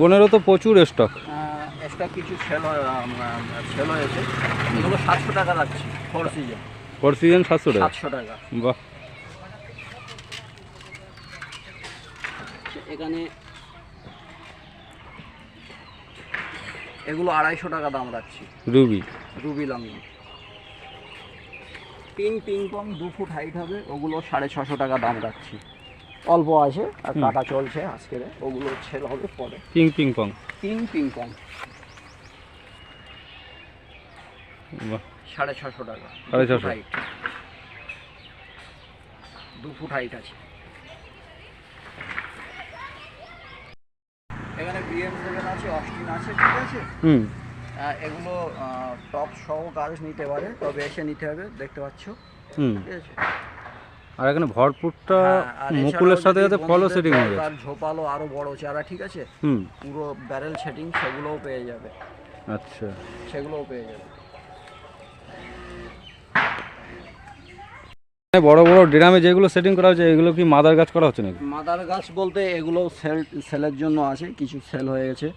গনেরও তো প্রচুর stock extra কিছু সেল সেল হয়েছে। এগুলো সাতশো টাকা রাখছি ফোর সিজন ফোর সিজন সাতশো টাকা? সাতশো টাকা। বাহ। এখানে এগুলো আড়াইশো টাকা দাম রাখছি। রুবি রুবি লামিন পিং পিং পং দু ফুট হাইট হবে ওগুলো সাড়ে ছশো টাকা দাম রাখছি। অল্প আছে আর। কাটা চলছে আজকের ওগুলো ছেল হবে পরে। Ping ping. Pong ping ping. Pong সাড়ে ছশো টাকা। সাড়ে ছশো। height। দু ফুট হাইট আছে। এখানে বিএম সেভেন আছে অস্টিন আছে ঠিক আছে? হুম। এগুলো টপ সহ কাজ নিতে পারে তবে এসে নিতে হবে দেখতে পাচ্ছ। হুম। ঠিক আছে? আর এখানে ভরপুরটা হ্যাঁ, মুকুলের সাথে সাথে ফলো সেটিং হয়ে দরকার ঝোপালো আরও বড় চারা ঠিক আছে? হুম। পুরো ব্যারেল সেটিং সেগুলোও পেয়ে যাবে। আচ্ছা। সেগুলোও পেয়ে যাবে। বড় বড় ড্রামে যেগুলো সেটিং করা হচ্ছে এগুলো কি মাদার গাছ করা হচ্ছে নাকি? মাদার গাছ বলতে এগুলো সেল সেলের জন্য আছে কিছু সেল হয়ে গেছে।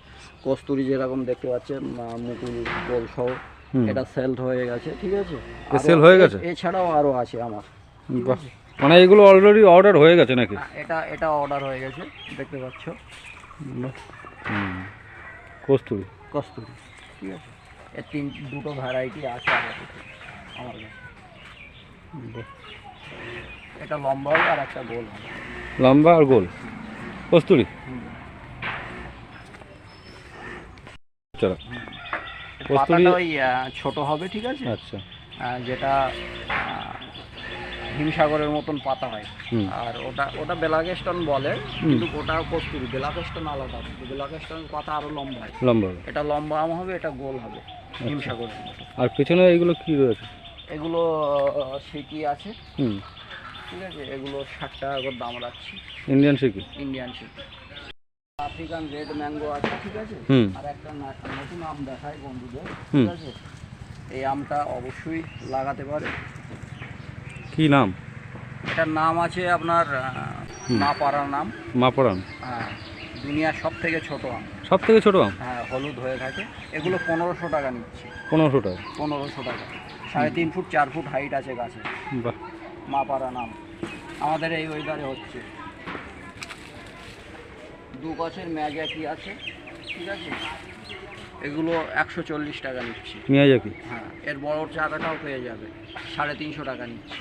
কস্তুরি যেরকম দেখতে পাচ্ছেন মা- মুকুল গোল সহ এটা সেল হয়ে গেছে ঠিক আছে? সেল হয়ে গেছে? এছাড়াও আরও আছে আমার বাহ? মানে এগুলো অলরেডি অর্ডার হয়ে গেছে নাকি? এটা এটা অর্ডার হয়ে গেছে দেখতে পাচ্ছ। কস্তুরি। কস্তুরি ঠিক আছে। এর তিন দুটো ভ্যারাইটি আছে আমার কাছে এটা লম্বা হবে আর একটা গোল হবে। লম্বা আর গোল। কস্তুরি? কস্তুরি ছোট হবে ঠিক আছে। আচ্ছা। যেটা হিমসাগরের মতন পাতা হয়। আর ওটা ওটা বেলাকেস্টন বলে কিন্তু ওটা কস্তুরি বেলাকেস্টন আলাদা বেলাকেস্টন পাতা আরও লম্বা হয়। লম্বা। এটা লম্বা আম হবে এটা গোল হবে হিমসাগরের মতো। আর পেছনে এগুলো কি রয়েছে? এগুলো সিকি আছে। ঠিক আছে এগুলো ষাট টাকা করে দাম রাখছি। ইন্ডিয়ান সিকি ইন্ডিয়ান সিকি আফ্রিকান রেড ম্যাঙ্গো আছে ঠিক আছে? আর একটা নতুন আম দেখায় বন্ধুদের ঠিক আছে? এই আমটা অবশ্যই লাগাতে পারে। কি নাম? এটার নাম আছে আপনার। মা পাড়ার নাম। মাপড়ান হ্যাঁ দুনিয়ার সব থেকে ছোট আম। সব থেকে ছোটো আম? হ্যাঁ হলুদ হয়ে থাকে। এগুলো পনেরোশো টাকা নিচ্ছে। পনেরোশো টাকা। পনেরোশো টাকা। সাড়ে তিন ফুট চার ফুট হাইট আছে গাছে। বাহ। মা পাড়া নাম। আমাদের এই ওয়েদারে হচ্ছে। দু গাছের ম্যাগাকি আছে ঠিক আছে? এগুলো একশো চল্লিশ টাকা নিচ্ছি। মিয়াজাকি হ্যাঁ এর বড় চাকাটাও পেয়ে যাবে। সাড়ে তিনশো টাকা নিচ্ছি।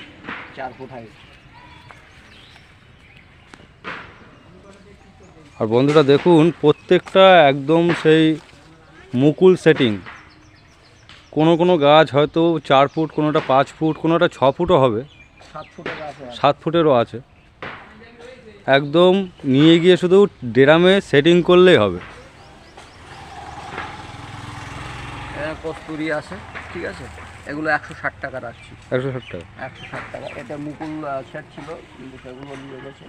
চার ফুট হাইট আর বন্ধুরা দেখুন প্রত্যেকটা একদম সেই মুকুল সেটিং কোনো কোনো গাছ হয়তো চার ফুট কোনোটা পাঁচ ফুট কোনোটা ছ ফুটও হবে। সাত ফুটেরও আছে। একদম নিয়ে গিয়ে শুধু ড্রামে সেটিং করলেই হবে। কস্তুরি আছে ঠিক আছে? এগুলো একশো ষাট টাকা রাখছি একশো ষাট টাকা? একশো ষাট টাকা। এটা মুকুল সেট ছিল কিন্তু সেগুলো নিয়ে গেছে।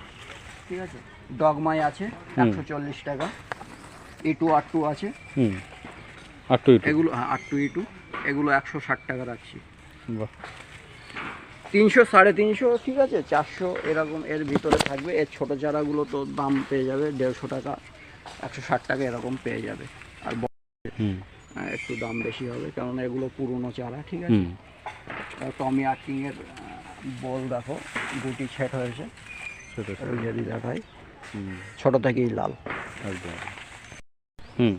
ঠিক আছে? ডগমাই আছে একশো চল্লিশ টাকা। ইটু আটটু আছে। হুম। আর টু এগুলো হ্যাঁ আটটু ইটু এগুলো একশো ষাট টাকা রাখছি। বাহ। তিনশো সাড়ে তিনশো ঠিক আছে? চারশো এরকম এর ভিতরে থাকবে। এর ছোটো চারাগুলো তো দাম পেয়ে যাবে দেড়শো টাকা একশো ষাট টাকা এরকম পেয়ে যাবে। আর হুম। একটু দাম বেশি হবে কারণ এগুলো পুরনো চারা ঠিক আছে? টমি আর্টিংয়ের বল দেখো গুটি ছেট হয়েছে যদি দেখাই ছোট থেকেই লাল। একদম। হুম।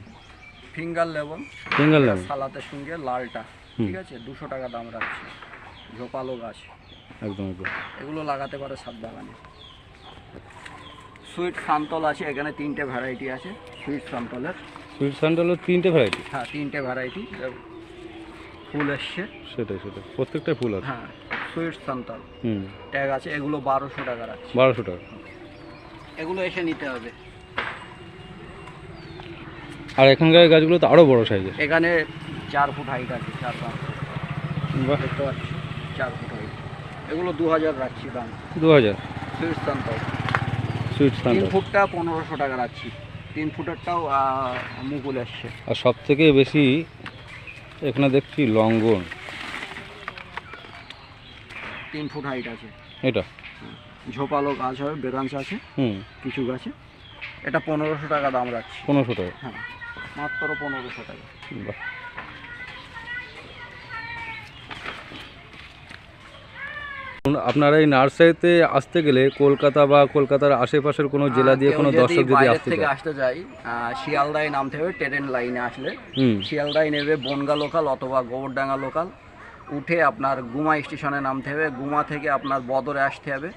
ফিঙ্গার লেবন সিঙ্গেল লেমন সালাতের সঙ্গে লালটা ঠিক আছে? দুশো টাকা দাম রাখছি। ঝোপালো গাছ। একদম একদম। এগুলো লাগাতে পারে সাত বাগানে। সুইট সান্তল আছে এখানে তিনটে ভ্যারাইটি আছে সুইট সান্তলের সুইট স্যান্ডেলের তিনটে ভ্যারাইটি হ্যাঁ তিনটে ভ্যারাইটি ফুল এসছে। সেটাই সেটাই। প্রত্যেকটাই ফুল আছে? হ্যাঁ সুইট সান্তল হুম। ট্যাগ আছে এগুলো বারোশো টাকা রাখছি বারোশো টাকা। এগুলো এসে নিতে হবে। আর এখানকার গাছগুলো তো আরও বড় সাইজের এখানে চার ফুট হাইট আছে চার পাঁচ দেখতে পাচ্ছি? চার ফুট হাইট এগুলো দু হাজার রাখছি দাম। দু হাজার সুইট সান্তল সুইট স্যান্ডেল ফুটটা পনেরোশো টাকা রাখছি। তিন ফুটারটাও মুকুল আসছে। আর সব থেকে বেশি এখানে দেখছি লঙ্গন। তিন ফুট হাইট আছে। এটা? ঝোপালো গাছ হবে বেরাঞ্চ আছে হুম। কিছু গাছে। এটা পনেরোশো টাকা দাম রাখছি। পনেরোশো টাকা? হ্যাঁ মাত্র পনেরোশো টাকা। বাহ। আপনারা এই নার্সারিতে আসতে গেলে কলকাতা বা কলকাতার আশেপাশের কোনো জেলা দিয়ে কোনো দর্শক যদি আসতে থেকে আসতে চাই শিয়ালদায় নামতে হবে ট্রেন লাইনে আসলে শিয়ালদায় নেবে বনগা লোকাল অথবা গোবরডাঙ্গা লোকাল উঠে আপনার গুমা স্টেশনে নামতে হবে গুমা থেকে আপনার বদরে আসতে হবে।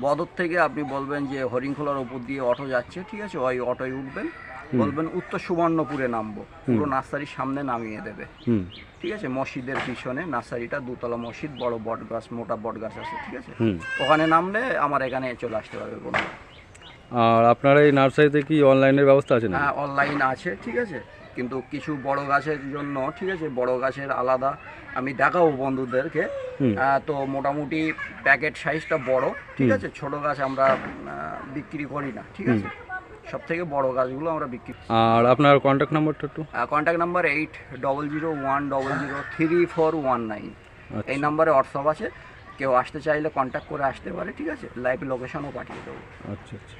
বদর থেকে আপনি বলবেন যে হরিংখোলার উপর দিয়ে অটো যাচ্ছে ঠিক আছে? ওই অটোয় উঠবেন বলবেন উত্তর সুবর্ণপুরে নামবো। পুরো নার্সারির সামনে নামিয়ে দেবে। হুম। ঠিক আছে? মসজিদের পিছনে নার্সারিটা দুতলা মসজিদ বড় বট গাছ মোটা বট গাছ আছে ঠিক আছে? ওখানে নামলে আমার এখানে চলে আসতে পারবে কোনো আর আপনার এই নার্সারিতে কি অনলাইনের ব্যবস্থা আছে না হ্যাঁ অনলাইন আছে ঠিক আছে? কিন্তু কিছু বড় গাছের জন্য ঠিক আছে বড় গাছের আলাদা আমি দেখাবো বন্ধুদেরকে। তো মোটামুটি প্যাকেট সাইজটা বড় ঠিক আছে ছোট গাছ আমরা বিক্রি করি না ঠিক আছে। সব থেকে বড় গাছগুলো আমরা বিক্রি আর আপনার কন্ট্যাক্ট নাম্বারটা একটু? Contact number eight double zero one double zero three four one nine. এই নাম্বারে হোয়াটসঅ্যাপ আছে কেউ আসতে চাইলে কন্ট্যাক্ট করে আসতে পারে ঠিক আছে লাইভ লোকেশনও পাঠিয়ে দেবো। আচ্ছা আচ্ছা।